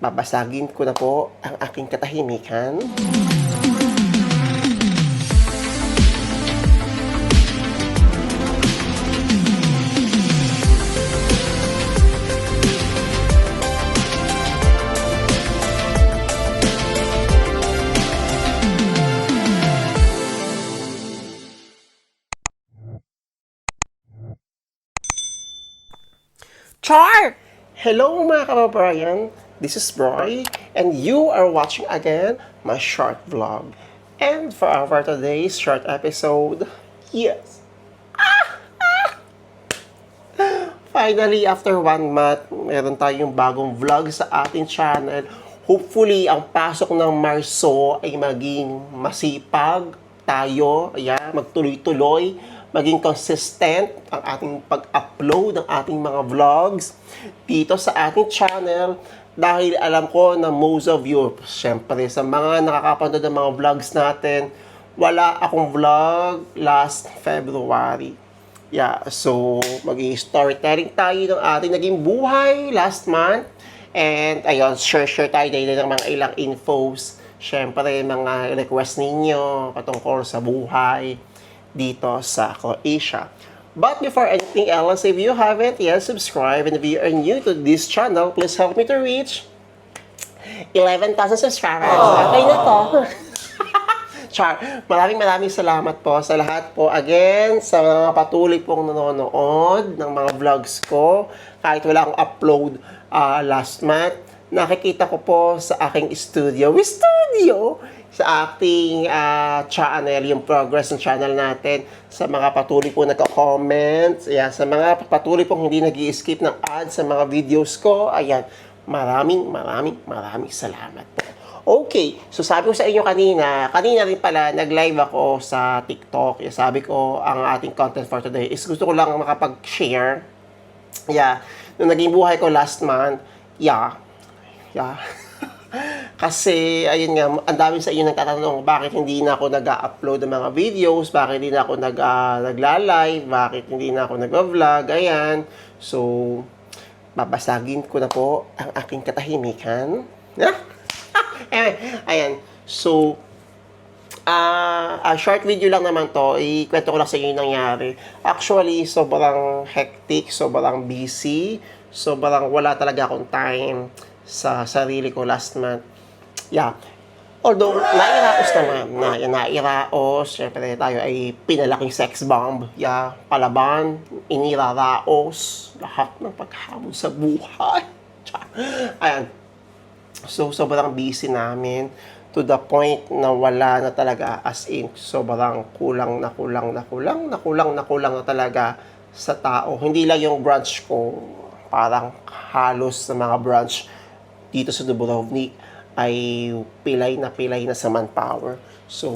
babasagin ko na po ang aking katahimikan. Char! Hello mga kababayan, this is Broy, and you are watching again my short vlog. And for our today's short episode, yes, Ah! Finally, after one month, meron tayong bagong vlog sa ating channel. Hopefully, ang pasok ng Marso ay maging masipag tayo, ayan, magtuloy-tuloy, maging consistent ang ating pag-upload ng ating mga vlogs dito sa ating channel dahil alam ko na most of you, syempre sa mga nakakapanood ng mga vlogs natin, wala akong vlog last February. Yeah, so mag-storytelling tayo ng ating naging buhay last month. And ayun, share-share tayo dahil ng mga ilang infos. Siyempre, mga request ninyo patungkol sa buhay dito sa Croatia. But before anything else, if you haven't yet subscribed and if you are new to this channel, please help me to reach 11,000 subscribers. Okay na to. Char, maraming maraming salamat po sa lahat po. Again, sa mga patuloy pong nanonood ng mga vlogs ko. Kahit wala akong upload ah, last month, nakikita ko po sa aking studio. We studio! Sa ating ah, channel, yung progress ng channel natin. Sa mga patuloy po nagko-comments. Ayan, sa mga patuloy pong hindi nag skip ng ads sa mga videos ko. Ayan, maraming maraming maraming salamat po. Okay, so sabi ko sa inyo kanina, kanina rin pala nag-live ako sa TikTok. Yung Sabi ko, ang ating content for today is gusto ko lang makapag-share. Yeah, nung naging buhay ko last month, yeah, yeah. Kasi, ayun nga, ang dami sa inyo nagtatanong, bakit hindi na ako nag-upload ng mga videos, bakit hindi na ako nag, uh, nagla-live, bakit hindi na ako nag-vlog, ayan. So, babasagin ko na po ang aking katahimikan. Yeah? anyway, ayan. So, ah a short video lang naman to. Ikwento ko lang sa inyo yung nangyari. Actually, sobrang hectic, sobrang busy, sobrang wala talaga akong time sa sarili ko last month. Yeah. Although, nairaos naman, na, nairaos, syempre tayo ay pinalaking sex bomb, yeah, palaban, iniraraos, lahat ng paghamon sa buhay. Ayan, So, sobrang busy namin to the point na wala na talaga as in sobrang kulang na kulang na kulang na kulang na kulang na talaga sa tao. Hindi lang yung branch ko, parang halos sa mga branch dito sa Dubrovnik ay pilay na pilay na sa manpower. So,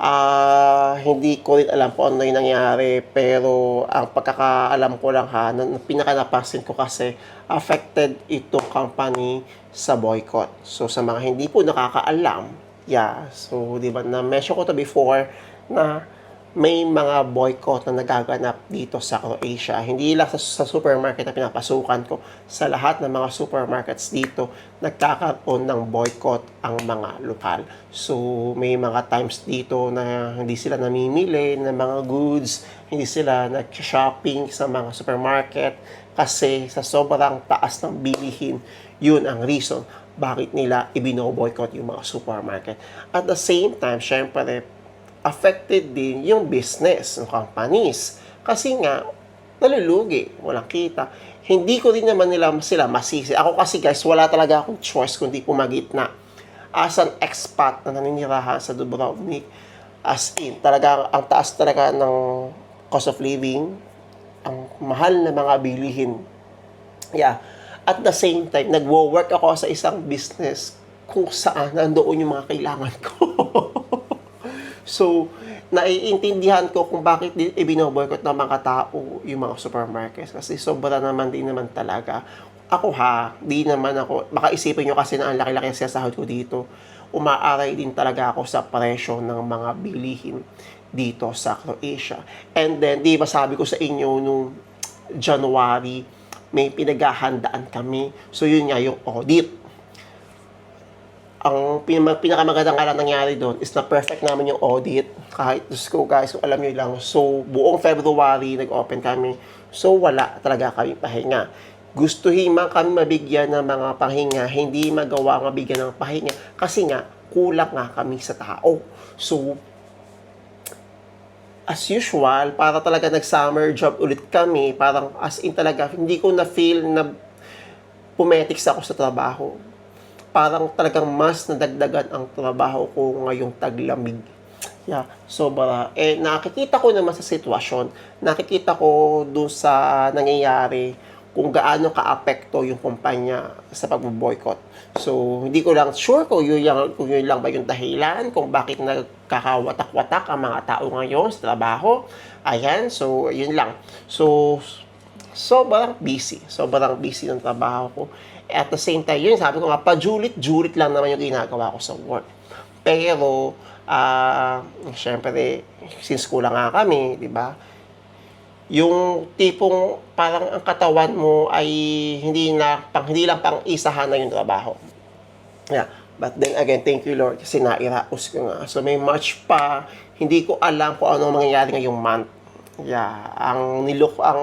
Ah, hindi ko rin alam kung ano yung nangyari, pero ang pagkakaalam ko lang ha, na, na pinakanapasin ko kasi affected itong company sa boycott. So, sa mga hindi po nakakaalam, yeah, so, di ba, na-mention ko to before na may mga boycott na nagaganap dito sa Croatia. Hindi lang sa, sa supermarket na pinapasukan ko. Sa lahat ng mga supermarkets dito, nagkakaroon ng boycott ang mga lokal. So, may mga times dito na hindi sila namimili ng mga goods, hindi sila nag-shopping sa mga supermarket kasi sa sobrang taas ng bilihin, yun ang reason bakit nila ibino-boycott yung mga supermarket. At the same time, syempre, affected din yung business ng companies. Kasi nga, nalulugi, walang kita. Hindi ko din naman nila sila masisi. Ako kasi guys, wala talaga akong choice kundi pumagitna. As an expat na naninirahan sa Dubrovnik, as in, talaga, ang taas talaga ng cost of living, ang mahal na mga bilihin. Yeah. At the same time, nagwo-work ako sa isang business kung saan nandoon yung mga kailangan ko. So, naiintindihan ko kung bakit di- ibinoboycott ng mga tao yung mga supermarkets. Kasi sobra naman din naman talaga. Ako ha, di naman ako, baka isipin nyo kasi na ang laki-laki ang sinasahod ko dito. Umaaray din talaga ako sa presyo ng mga bilihin dito sa Croatia. And then, di ba sabi ko sa inyo nung January, may pinaghahandaan kami. So yun nga yung audit. Ang pinaka pinakamagandang lang nangyari doon is na perfect namin yung audit. Kahit, Diyos ko guys, kung alam nyo lang. So, buong February, nag-open kami. So, wala talaga kami pahinga. Gustuhin man kami mabigyan ng mga pahinga, hindi magawa mabigyan ng pahinga. Kasi nga, kulang nga kami sa tao. So, as usual, para talaga nag-summer job ulit kami, parang as in talaga, hindi ko na-feel na pumetics ako sa trabaho. Parang talagang mas nadagdagan ang trabaho ko ngayong taglamig. Yeah, sobra. Eh, nakikita ko naman sa sitwasyon, nakikita ko dun sa nangyayari kung gaano ka-apekto yung kumpanya sa pagbo-boycott. So, hindi ko lang sure kung yun, lang, kung yun lang ba yung dahilan, kung bakit nagkakawatak-watak ang mga tao ngayon sa trabaho. Ayan, so, yun lang. So, sobrang busy. Sobrang busy ng trabaho ko. At the same time, yun, sabi ko nga, pajulit-julit lang naman yung ginagawa ko sa work. Pero, ah, syempre, since kulang nga kami, di ba? Yung tipong parang ang katawan mo ay hindi na pang hindi lang pang isahan na yung trabaho. Yeah. But then again, thank you Lord kasi nairaos ko nga. So may March pa, hindi ko alam kung ano mangyayari ngayong month. Yeah, ang nilok ang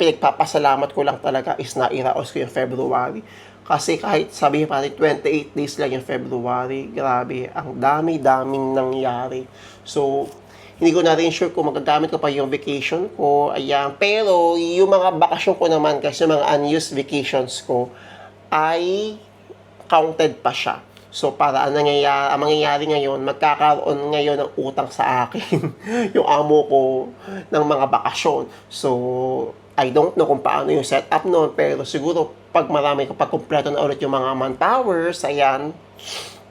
pinagpapasalamat ko lang talaga is nairaos ko yung February. Kasi kahit sabihin pa natin 28 days lang yung February, grabe, ang dami-daming nangyari. So, hindi ko na rin sure kung magagamit ko pa yung vacation ko. Ayan. Pero, yung mga bakasyon ko naman, kasi mga unused vacations ko, ay counted pa siya. So, para ang nangyayari, ang mangyayari ngayon, magkakaroon ngayon ng utang sa akin yung amo ko ng mga bakasyon. So, I don't know kung paano yung setup noon, pero siguro pag marami, kapag kumpleto na ulit yung mga manpowers, ayan,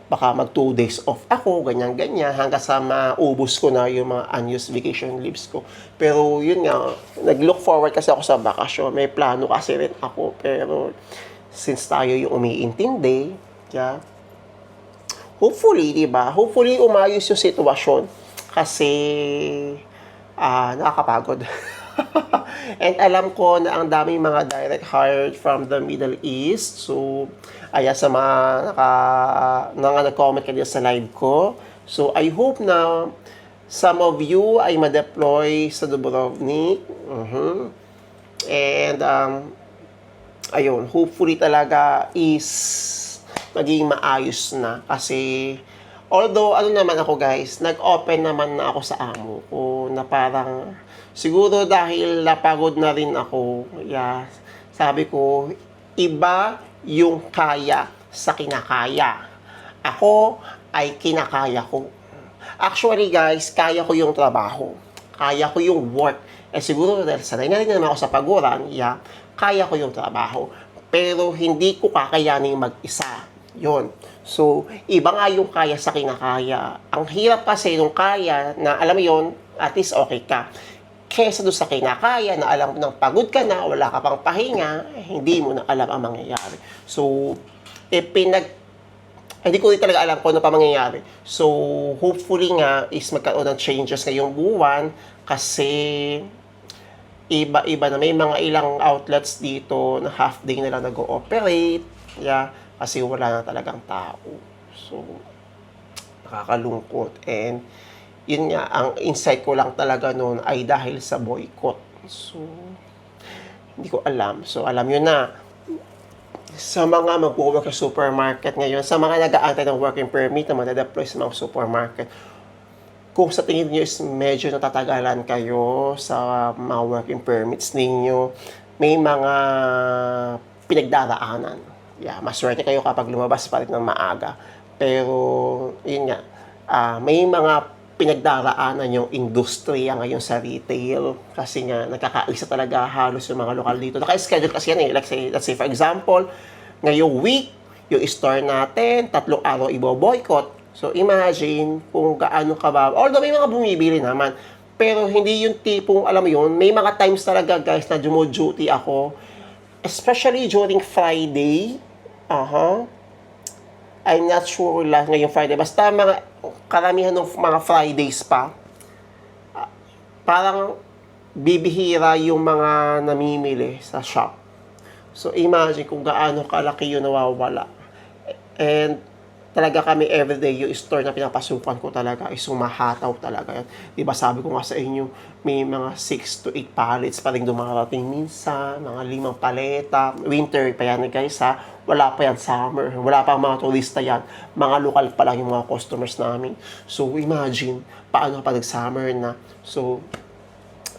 baka mag two days off ako, ganyan-ganyan, hanggang sa maubos ko na yung mga unused vacation leaves ko. Pero yun nga, nag-look forward kasi ako sa bakasyon. May plano kasi rin ako, pero since tayo yung umiintindi, yeah, hopefully, di ba? Hopefully, umayos yung sitwasyon kasi ah nakakapagod. And alam ko na ang daming mga direct hired from the Middle East. So, ayan sa mga naka, mga nag-comment kanina sa live ko. So, I hope na some of you ay ma-deploy sa Dubrovnik. Mhm. And, um, ayun, hopefully talaga is maging maayos na. Kasi, although, ano naman ako guys, nag-open naman na ako sa amo ko na parang, siguro dahil napagod na rin ako, yeah, sabi ko, iba yung kaya sa kinakaya. Ako ay kinakaya ko. Actually guys, kaya ko yung trabaho. Kaya ko yung work. Eh siguro dahil sanay na rin naman ako sa paguran, yeah, kaya ko yung trabaho. Pero hindi ko kakayanin mag-isa. Yon. So, iba nga yung kaya sa kinakaya. Ang hirap kasi nung kaya na alam mo yon, at least okay ka. Kesa doon sa kinakaya na alam nang pagod ka na, wala ka pang pahinga, eh, hindi mo na alam ang mangyayari. So, eh, pinag hindi ko rin talaga alam kung ano pa mangyayari. So, hopefully nga is magkaroon ng changes ngayong buwan kasi iba-iba na may mga ilang outlets dito na half day na lang nag-ooperate. Yeah, kasi wala na talagang tao. So, nakakalungkot. And, yun nga, ang insight ko lang talaga noon ay dahil sa boycott. So, hindi ko alam. So, alam yun na, sa mga mag-work sa supermarket ngayon, sa mga nag-aantay ng working permit na madadeploy sa mga supermarket, kung sa tingin niyo is medyo natatagalan kayo sa mga working permits ninyo, may mga pinagdaraanan. Yeah, maswerte kayo kapag lumabas pa rin ng maaga. Pero, yun nga, ah, may mga pinagdaraanan yung industriya ngayon sa retail kasi nga nagkakaisa talaga halos yung mga lokal dito. Naka-schedule kasi yan eh. Like say, let's say for example, ngayong week, yung store natin, tatlong araw ibo-boycott. So imagine kung gaano ka ba. Although may mga bumibili naman, pero hindi yung tipong, alam mo yun, may mga times talaga guys na dumo-duty ako, especially during Friday, aha, I'm not sure lang ngayong Friday. Basta mga karamihan ng mga Fridays pa, ah, parang bibihira yung mga namimili sa shop. So imagine kung gaano kalaki yung nawawala. And talaga kami everyday yung store na pinapasukan ko talaga is sumahataw talaga yan. Di ba sabi ko nga sa inyo, may mga 6 to 8 pallets pa rin dumarating minsan, mga limang paleta. Winter pa yan guys ha. Wala pa yan summer. Wala pa mga turista yan. Mga lokal pa lang yung mga customers namin. So imagine, paano pa nag-summer na. So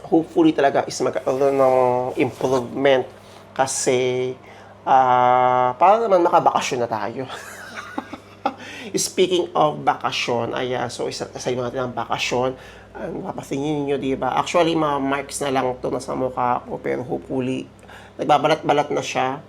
hopefully talaga is magkaroon ng improvement kasi ah para naman makabakasyon na tayo. Speaking of bakasyon, ayan, so isa sa natin ang bakasyon. Ang mapasingin ninyo, di ba? Actually, mga marks na lang to nasa mukha ko, pero hopefully, nagbabalat-balat na siya.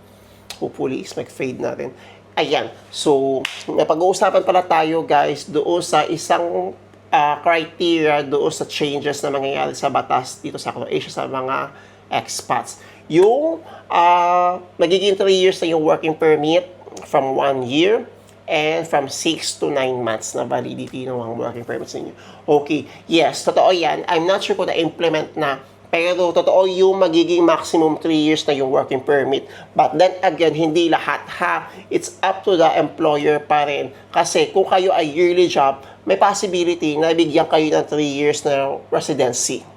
Hopefully, is mag-fade na rin. Ayan, so, napag-uusapan pala tayo, guys, doon sa isang ah, criteria, doon sa changes na mangyayari sa batas dito sa Croatia sa mga expats. Yung ah, magiging 3 years na yung working permit from 1 year and from 6 to 9 months na validity ng mga working permits ninyo. Okay, yes, totoo yan. I'm not sure kung na-implement na, pero totoo yung magiging maximum 3 years na yung working permit. But then again, hindi lahat ha. It's up to the employer pa rin. Kasi kung kayo ay yearly job, may possibility na bigyan kayo ng 3 years na residency.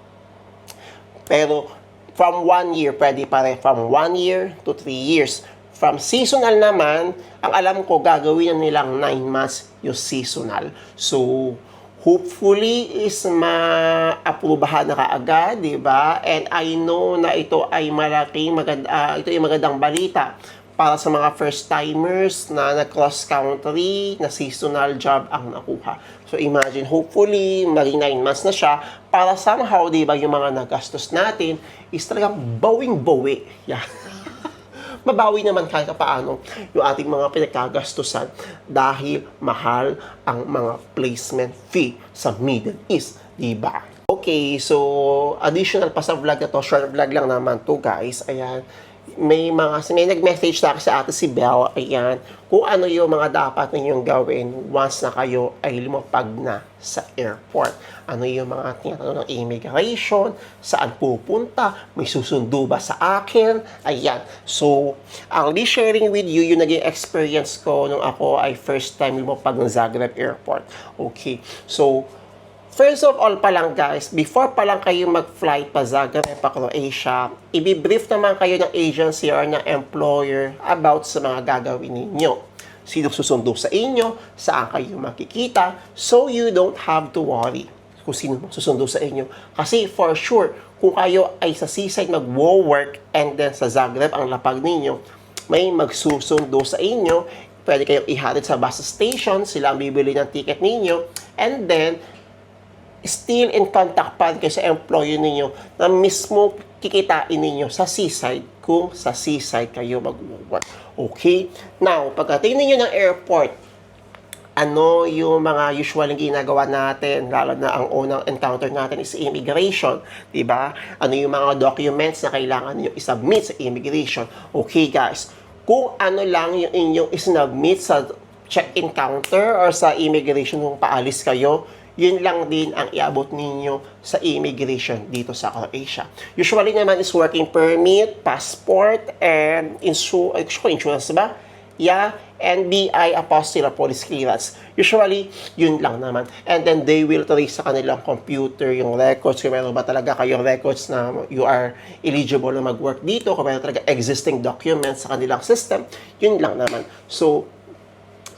Pero from 1 year, pwede pa rin. From 1 year to 3 years. From seasonal naman, ang alam ko gagawin na nilang 9 months yung seasonal. So, hopefully is ma-aprobahan na kaagad, di ba? And I know na ito ay malaking maganda, ah, ito ay magandang balita para sa mga first timers na nag-cross country na seasonal job ang nakuha. So imagine, hopefully, maging 9 months na siya para somehow, di ba, yung mga nagastos natin is talagang bawing-bawi. Yeah. Mabawi naman kahit paano yung ating mga pinagkagastusan dahil mahal ang mga placement fee sa Middle East, di ba? Okay, so additional pa sa vlog na to, short vlog lang naman to guys. Ayan, may mga, may nag-message sa akin sa ate si Belle, ayan, kung ano yung mga dapat ninyong gawin once na kayo ay lumapag na sa airport. Ano yung mga tinatanong ng immigration, saan pupunta, may susundo ba sa akin, ayan. So, ang sharing with you, yung naging experience ko nung ako ay first time lumapag ng Zagreb Airport. Okay, so, First of all pa lang guys, before pa lang kayo mag-flight pa Zagreb pa Croatia, i-brief naman kayo ng agency or ng employer about sa mga gagawin ninyo. Sino susundo sa inyo, saan kayo makikita, so you don't have to worry kung sino susundo sa inyo. Kasi for sure, kung kayo ay sa seaside mag-work and then sa Zagreb ang lapag ninyo, may magsusundo sa inyo, pwede kayong ihatid sa bus station, sila ang bibili ng ticket ninyo, and then still in contact pa kayo sa employer ninyo na mismo kikitain ninyo sa seaside kung sa seaside kayo mag-work. Okay? Now, pagdating ninyo ng airport, ano yung mga usual ginagawa natin, lalo na ang unang encounter natin is immigration, di ba? Ano yung mga documents na kailangan niyo isubmit sa immigration. Okay guys, kung ano lang yung inyong isinubmit sa check-in counter or sa immigration kung paalis kayo, yun lang din ang iabot ninyo sa immigration dito sa Croatia. Usually naman is working permit, passport, and insu uh, insurance ba? Yeah, and BI apostille or police clearance. Usually, yun lang naman. And then they will trace sa kanilang computer yung records, kung meron ba talaga kayong records na you are eligible na mag-work dito, kung meron talaga existing documents sa kanilang system, yun lang naman. So,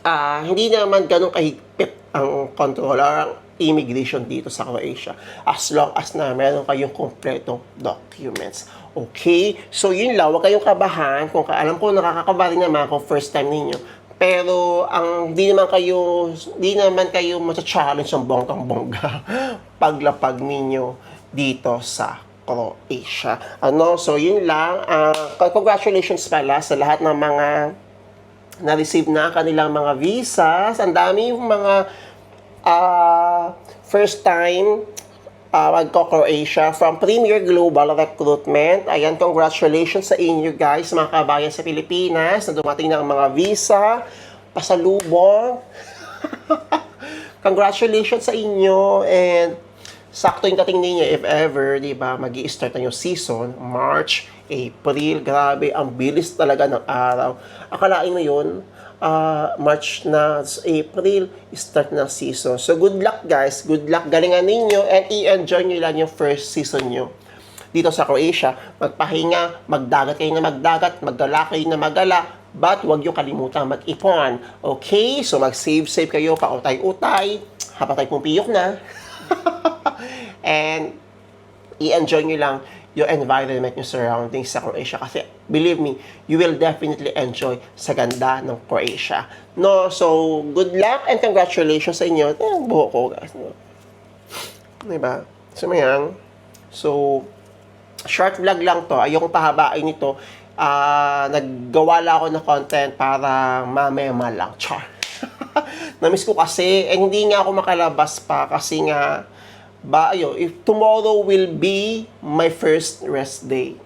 ah hindi naman ganun kahigpit ang controller, ang immigration dito sa Croatia as long as na meron kayong kompletong documents. Okay? So, yun lang. Huwag kayong kabahan. Kung alam ko, nakakakaba rin naman kung first time ninyo. Pero, ang di naman kayo, di naman kayo matcha-challenge ng bonggang-bongga paglapag ninyo dito sa Croatia. Ano? So, yun lang. Ah, congratulations pala sa lahat ng mga na-receive na ang kanilang mga visas. Ang dami mga ah, first time uh, magko-Croatia from Premier Global Recruitment. Ayan, congratulations sa inyo guys, mga kabayan sa Pilipinas na dumating ng mga visa, pasalubong. congratulations sa inyo and sakto yung dating ninyo if ever, di ba, mag start na yung season, March, April, grabe, ang bilis talaga ng araw. Akalain mo yun, ah, March na, April, start na season. So, good luck guys, good luck, galingan ninyo, and i-enjoy nyo lang yung first season nyo dito sa Croatia, magpahinga, magdagat kayo na magdagat, maggala kayo na maggala, but huwag yung kalimutan mag-ipon. Okay? So mag-save-save kayo, pautay-utay, hapatay pong piyok na. And i-enjoy nyo lang yung environment, yung surroundings sa Croatia. Kasi, believe me, you will definitely enjoy sa ganda ng Croatia. No? So, good luck and congratulations sa inyo. Eh, buho ko, guys. No? Diba? So, mayan. So, short vlog lang to. Ayokong pahabain ito. Ah, naggawa lang ako ng content para mamema lang. Char. Namiss ko kasi, eh, hindi nga ako makalabas pa kasi nga, ba, ayo, if tomorrow will be my first rest day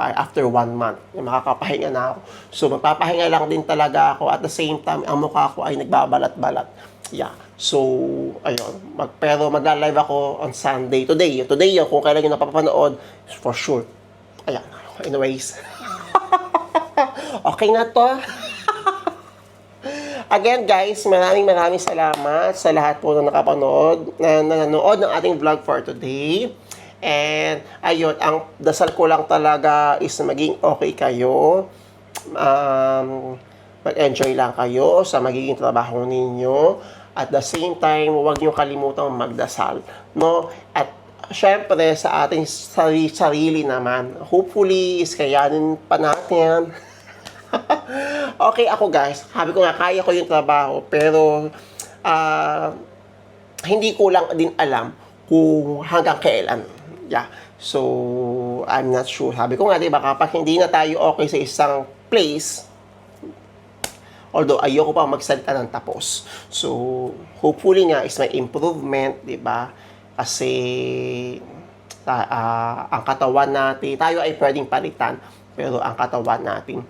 after one month. Makakapahinga na ako. So, magpapahinga lang din talaga ako. At the same time, ang mukha ko ay nagbabalat-balat. Yeah. So, ayun. Mag, pero magla-live ako on Sunday. Today. Today yun. Kung kailan yung napapanood, for sure. Ayan. Anyways. okay na to. Again guys, maraming maraming salamat sa lahat po na nakapanood, na nanonood ng ating vlog for today. And ayun, ang dasal ko lang talaga is maging okay kayo. Um, mag-enjoy lang kayo sa magiging trabaho ninyo. At the same time, huwag niyo kalimutang magdasal. No? At syempre, sa ating sarili, sarili naman, hopefully, is kayanin pa natin. okay ako guys, sabi ko nga, kaya ko yung trabaho, pero ah, hindi ko lang din alam kung hanggang kailan. Yeah. So, I'm not sure. Sabi ko nga, di ba, kapag hindi na tayo okay sa isang place, although ayoko pa magsalita ng tapos. So, hopefully nga is may improvement, di ba? Kasi, ah, ang katawan natin, tayo ay pwedeng palitan, pero ang katawan natin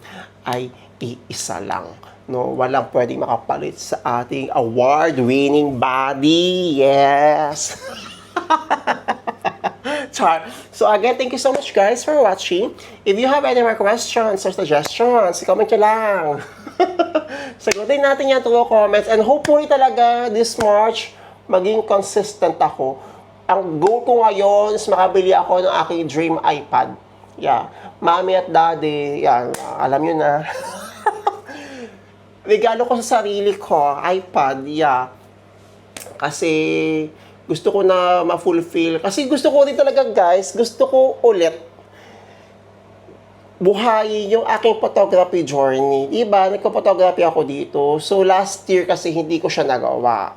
ay iisa lang. No, walang pwedeng makapalit sa ating award-winning body. Yes. So again, thank you so much guys for watching. If you have any more questions or suggestions, comment nyo lang. Sagutin natin yan through comments. And hopefully talaga this March, maging consistent ako. Ang goal ko ngayon is makabili ako ng aking dream iPad. Yeah. Mommy at daddy, yan, alam nyo na. Regalo ko sa sarili ko, iPad, yeah. Kasi gusto ko na ma-fulfill. Kasi gusto ko rin talaga guys, gusto ko ulit buhayin yung aking photography journey. Diba? Nagko-photography ako dito. So, last year kasi hindi ko siya nagawa.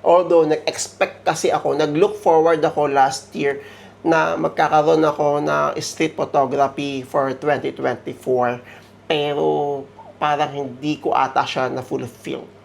Although, nag-expect kasi ako, nag-look forward ako last year na magkakaroon ako na street photography for 2024. Pero, parang hindi ko ata siya na-fulfill.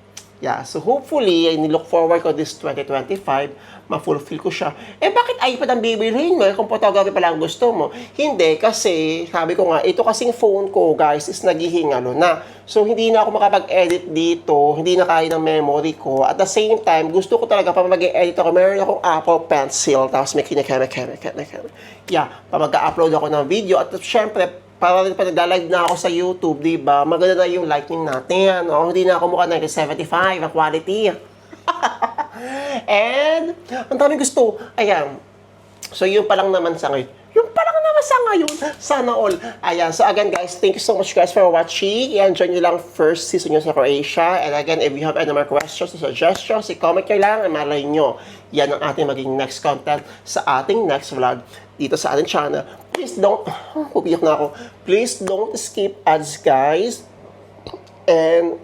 Yeah, so hopefully, nilook forward ko this 2025, ma-fulfill ko siya. Eh, bakit iPad ang bibilhin mo? Eh, Kung photography pala ang gusto mo. Hindi, kasi, sabi ko nga, ito kasing phone ko, guys, is naghihingalo na. So, hindi na ako makapag-edit dito, hindi na kaya ng memory ko. At the same time, gusto ko talaga, pa mag-edit ako, meron akong Apple Pencil, tapos may kinikeme, keme, keme, keme. Yeah, pa mag-upload ako ng video. At syempre, para rin pa nagla-live na ako sa YouTube, di ba? Maganda na yung lighting natin. No? Hindi na ako mukha 1975 ang quality. And, ang dami gusto. Ayan. So, yun pa lang naman sa ngayon. Yun pa lang naman sa ngayon. Sana all. Ayan. So, again, guys, thank you so much, guys, for watching. I-enjoy nyo lang first season nyo sa Croatia. And again, if you have any more questions or suggestions, i-comment nyo lang. And malay nyo, yan ang ating maging next content sa ating next vlog dito sa ating channel. Please don't, pupiyak na ako. Please don't skip ads, guys. And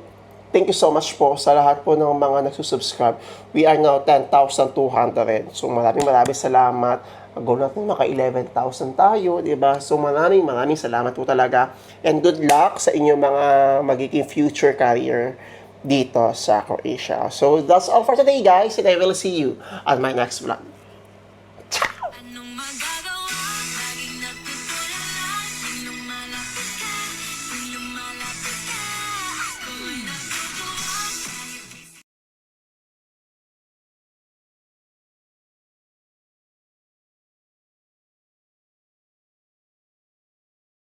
thank you so much po sa lahat po ng mga nagsusubscribe. We are now 10,200. So maraming maraming salamat. Goal natin maka 11,000 tayo, di ba? So maraming maraming salamat po talaga. And good luck sa inyong mga magiging future career dito sa Croatia. So that's all for today guys and I will see you on my next vlog.